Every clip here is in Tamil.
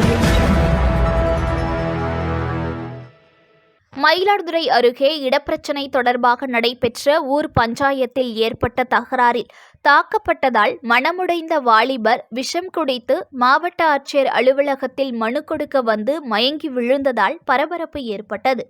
audio. மயிலாடுதுறை அருகே இடப்பிரச்சினை தொடர்பாக நடைபெற்ற ஊர் பஞ்சாயத்தில் ஏற்பட்ட தகராறில் தாக்கப்பட்டதால் மனமுடைந்த வாலிபர் விஷம் குடித்து மாவட்ட ஆட்சியர் அலுவலகத்தில் மனு கொடுக்க வந்து மயங்கி விழுந்ததால் பரபரப்பு ஏற்பட்டது.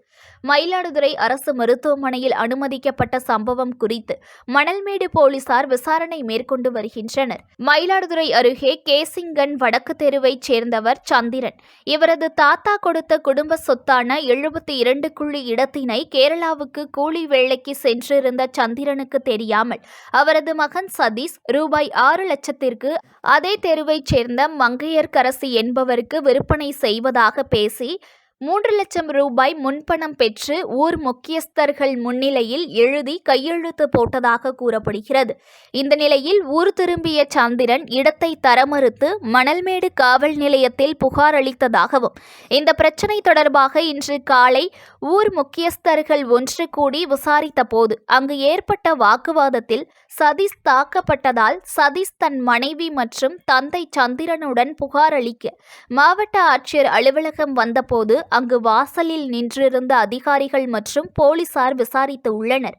மயிலாடுதுறை அரசு மருத்துவமனையில் அனுமதிக்கப்பட்ட சம்பவம் குறித்து மணல்மேடு போலீசார் விசாரணை மேற்கொண்டு வருகின்றனர். மயிலாடுதுறை அருகே கேசிங்கன் வடக்கு தெருவைச் சேர்ந்தவர் சந்திரன். இவரது தாத்தா கொடுத்த குடும்ப சொத்தான எழுபத்தி இரண்டு புள்ளி இடத்தினை கேரளாவுக்கு கூலி வேலைக்கு சென்றிருந்த சந்திரனுக்கு தெரியாமல் அவரது மகன் சதீஷ் ரூபாய் ஆறு லட்சத்திற்கு அதே தெருவைச் சேர்ந்த மங்கையர்கரசி என்பவருக்கு விற்பனை செய்வதாக பேசி மூன்று லட்சம் ரூபாய் முன்பணம் பெற்று ஊர் முக்கியஸ்தர்கள் முன்னிலையில் எழுதி கையெழுத்து போட்டதாக கூறப்படுகிறது. இந்த நிலையில் ஊர் திரும்பிய சந்திரன் இடத்தை தர மறுத்து மணல்மேடு காவல் நிலையத்தில் புகார் அளித்ததாகவும் இந்த பிரச்சினை தொடர்பாக இன்று காலை ஊர் முக்கியஸ்தர்கள் ஒன்று கூடி விசாரித்த போது அங்கு ஏற்பட்ட வாக்குவாதத்தில் சதீஷ் தாக்கப்பட்டதால் சதீஷ் தன் மனைவி மற்றும் தந்தை சந்திரனுடன் புகார் அளிக்க மாவட்ட ஆட்சியர் அலுவலகம் வந்தபோது அங்கு வாசலில் நின்றிருந்த அதிகாரிகள் மற்றும் போலீசார் விசாரித்து உள்ளனர்.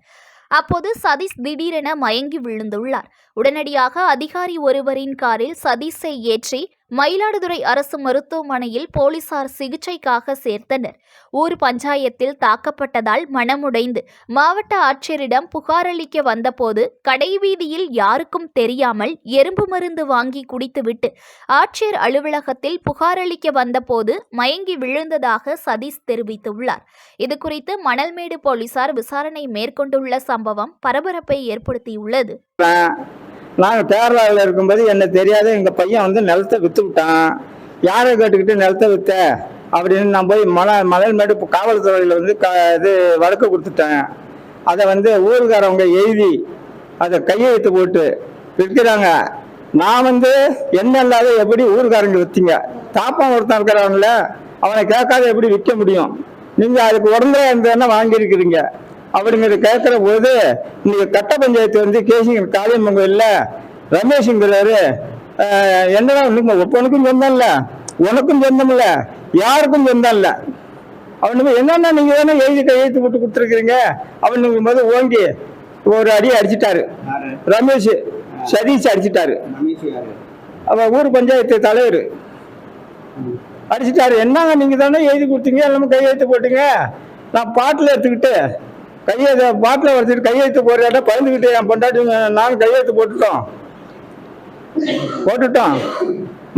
அப்போது சதீஷ் திடீரென மயங்கி விழுந்துள்ளார். உடனடியாக அதிகாரி ஒருவரின் காரில் சதீஷை ஏற்றி மயிலாடுதுறை அரசு மருத்துவமனையில் போலீசார் சிகிச்சைக்காக சேர்த்தனர். ஊர் பஞ்சாயத்தில் தாக்கப்பட்டதால் மனமுடைந்து மாவட்ட ஆட்சியரிடம் புகார் அளிக்க வந்தபோது கடைவீதியில் யாருக்கும் தெரியாமல் எறும்பு மருந்து வாங்கி குடித்துவிட்டு ஆட்சியர் அலுவலகத்தில் புகார் அளிக்க வந்தபோது மயங்கி விழுந்ததாக சதீஷ் தெரிவித்துள்ளார். இதுகுறித்து மணல்மேடு போலீசார் விசாரணை மேற்கொண்டுள்ள சம்பவம் பரபரப்பை ஏற்படுத்தியுள்ளது. நாங்கள் கேரளாவில் இருக்கும்போது என்ன தெரியாத எங்கள் பையன் வந்து நிலத்தை விற்று விட்டான். யாரை கேட்டுக்கிட்டு நிலத்தை விற்ற அப்படின்னு நான் போய் மலை மலைமேடு இப்போ காவல்துறையில் வந்து க இது வழக்கு கொடுத்துட்டேன். அதை வந்து ஊருக்காரவங்க எழுதி அதை கையெழுத்து போட்டு விற்கிறாங்க. நான் வந்து என்ன இல்லாத எப்படி ஊருக்காரங்க விற்றீங்க தாப்பம் ஒருத்தன் இருக்கிறவங்கள அவனை கேட்காத எப்படி விற்க முடியும்? நீங்கள் அதுக்கு உடனே இருந்தேன்னா வாங்கியிருக்கிறீங்க. அப்படிங்கிறத கேட்குற போது இன்னைக்கு கட்ட பஞ்சாயத்து வந்து கேசிங்க காளியம்மன் இல்ல ரமேஷுங்கிறாரு. என்னடா உனக்கும் சொந்தம் இல்ல உனக்கும் சொந்தம் இல்ல யாருக்கும் சொந்தம் இல்ல அவனுக்கு என்னன்னா நீங்க தானே எழுதி கையெழுத்து போட்டு கொடுத்துருக்கீங்க அவனுக்கு போது ஓங்கி ஒரு அடி அடிச்சிட்டாரு. ரமேஷ் சதீஷ் அடிச்சிட்டாரு. அவ ஊர் பஞ்சாயத்து தலைவர். அடிச்சிட்டாரு. என்னங்க நீங்க தானே எழுதி கொடுத்தீங்க? எல்லாமே கையெழுத்து போட்டீங்க. நான் பாட்டில் எடுத்துக்கிட்டு கையெழுத்து பாட்டில் வச்சுட்டு கையெழுத்து போடுறாட்ட பயந்துக்கிட்டு என் பொண்டாட்டி நானும் கையெழுத்து போட்டுட்டோம். போட்டுட்டோம்.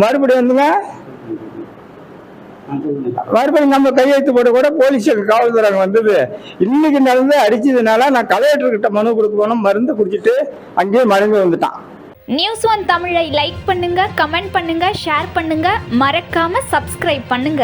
மறுபடியும் வந்துங்க. மறுபடியும் நம்ம கையெழுத்து போட்டு கூட போலீஸுக்கு காவல்துறை வந்தது. இன்னைக்கு நடந்து அடிச்சதுனால நான் கலெக்டர் கிட்ட மனு கொடுக்க போனோம். மருந்து குடிச்சிட்டு அங்கேயே மறைஞ்சு வந்துட்டான். நியூஸ் ஒன் தமிழை லைக் பண்ணுங்க கமெண்ட் பண்ணுங்க ஷேர் பண்ணுங்க. மறக்காம சப்ஸ்கிரைப் பண்ணுங்க.